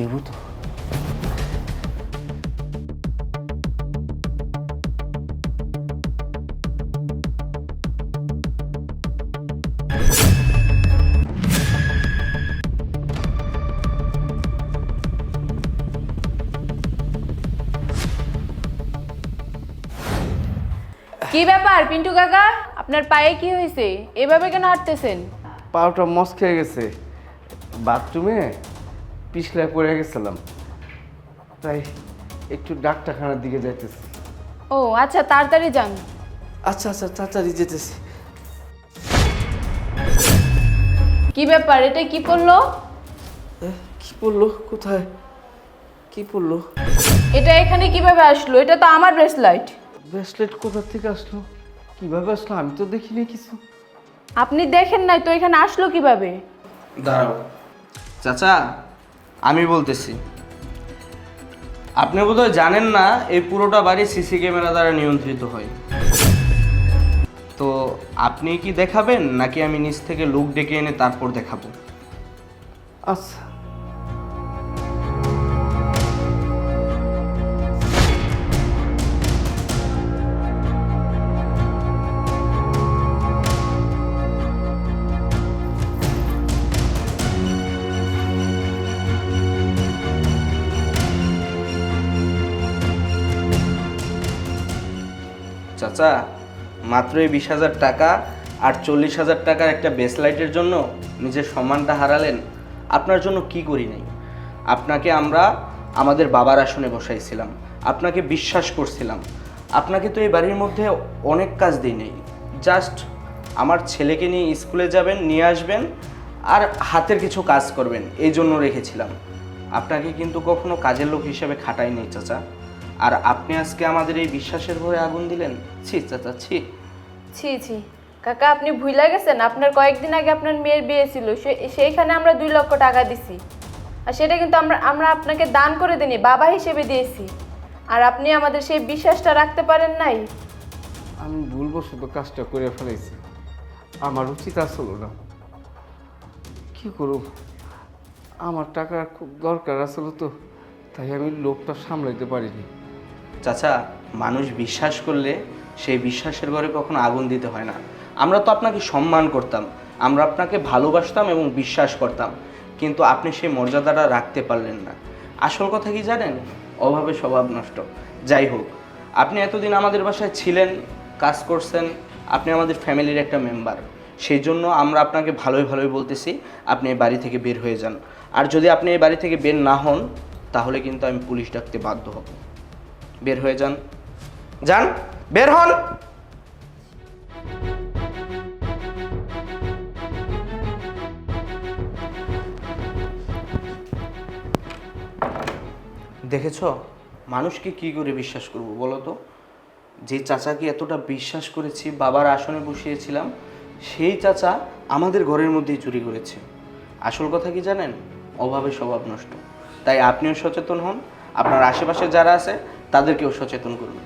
হইব তো কি ব্যাপার পিন্টু কাকা? আপনার পায়ে কি হয়েছে? এভাবে কেন হাঁটতেছেন? পাউটা মস খেয়ে গেছে। বাথরুমে? পিছলায় পড়ে গেছিলাম। তাই একটু ডাক্তারখানার দিকে যাইতেছি। ও আচ্ছা তাড়াতাড়ি যান। আচ্ছা আচ্ছা তাড়াতাড়ি যেতেছি। কি ব্যাপার এটা কি পড়ল? এ, কি পড়ল? কোথায়? কি পড়ল? এটা এখানে কীভাবে আসলো? এটা তো আমার ব্রেসলাইট ব্রেসলেট কোথা থেকে আসলো? কীভাবে আসলো? আমি তো দেখিনি কিছু। আপনি দেখেন নাই তো এখানে আসলো কীভাবে? দাঁড়াও। চাচা আমি বলতেছি। আপনি বোধহয় জানেন না, এই পুরোটা বাড়ি সিসি ক্যামেরা দ্বারা নিয়ন্ত্রিত হয়। তো আপনি কি দেখাবেন, নাকি আমি নিচ থেকে লোক ডেকে এনে তারপর দেখাবো? আচ্ছা। চাচা মাত্র এই বিশ হাজার টাকা আর চল্লিশ হাজার টাকার একটা বেসলাইটের জন্য নিজের সম্মানটা হারালেন। আপনার জন্য কি করি নাই? আপনাকে আমরা আমাদের বাবার আসনে বসাইছিলাম। আপনাকে বিশ্বাস করছিলাম। আপনাকে তো এই বাড়ির মধ্যে অনেক কাজ দিই নেই। জাস্ট আমার ছেলেকে নিয়ে স্কুলে যাবেন, নিয়ে আসবেন আর হাতের কিছু কাজ করবেন, এই জন্য রেখেছিলাম। আপনাকে কিন্তু কখনো কাজের লোক হিসেবে খাটাই নেই, চাচা। আর আপনি আজকে আমাদের এই বিশ্বাসের ভরে আগুন দিলেন? ছি চাচা ছি। ছি ছি। কাকা আপনি ভুলে গেছেন? আপনার কয়েকদিন আগে আপনার মেয়ের বিয়ে ছিল। সে- সেইখানে আমরা দুই লক্ষ টাকা দিছি। আর সেটা কিন্তু আমরা আমরা আপনাকে দান করে দিনি বাবা হিসেবে দিয়েছি। আর আপনি আমাদের সেই বিশ্বাসটা রাখতে পারেন নাই। আমি ভুলবশত কাজটা করে ফেলেছি আমার উচিত আসলো না। কি করব? আমার টাকার খুব দরকার আসলে তো তাই আমি লোকটা সামলাইতে পারিনি। চাচা, মানুষ বিশ্বাস করলে সেই বিশ্বাসের ঘরে কখনো আগুন দিতে হয় না। আমরা তো আপনাকে সম্মান করতাম, আমরা আপনাকে ভালোবাসতাম এবং বিশ্বাস করতাম, কিন্তু আপনি সেই মর্যাদাটা রাখতে পারলেন না। আসল কথা কি জানেন? অভাবে স্বভাব নষ্ট। যাই হোক, আপনি এতদিন আমাদের বাসায় ছিলেন, কাজ করছেন, আপনি আমাদের ফ্যামিলির একটা মেম্বার সেই জন্য আমরা আপনাকে ভালোই ভালোই বলতেছি, আপনি এই বাড়ি থেকে বের হয়ে যান। আর যদি আপনি এই বাড়ি থেকে বের না হন, তাহলে কিন্তু আমি পুলিশ ডাকতে বাধ্য হব। বের হয়ে যান। যান, বের হন। দেখেছ, মানুষকে কি করে বিশ্বাস করব বলো তো? যে চাচাকে এতটা বিশ্বাস করেছি, বাবার আসনে বসিয়েছিলাম, সেই চাচা আমাদের ঘরের মধ্যেই চুরি করেছে। আসল কথা কি জানেন? অভাবে স্বভাব নষ্ট। তাই আপনিও সচেতন হন, আপনার আশেপাশে যারা আছে তাদেরকেও সচেতন করুন।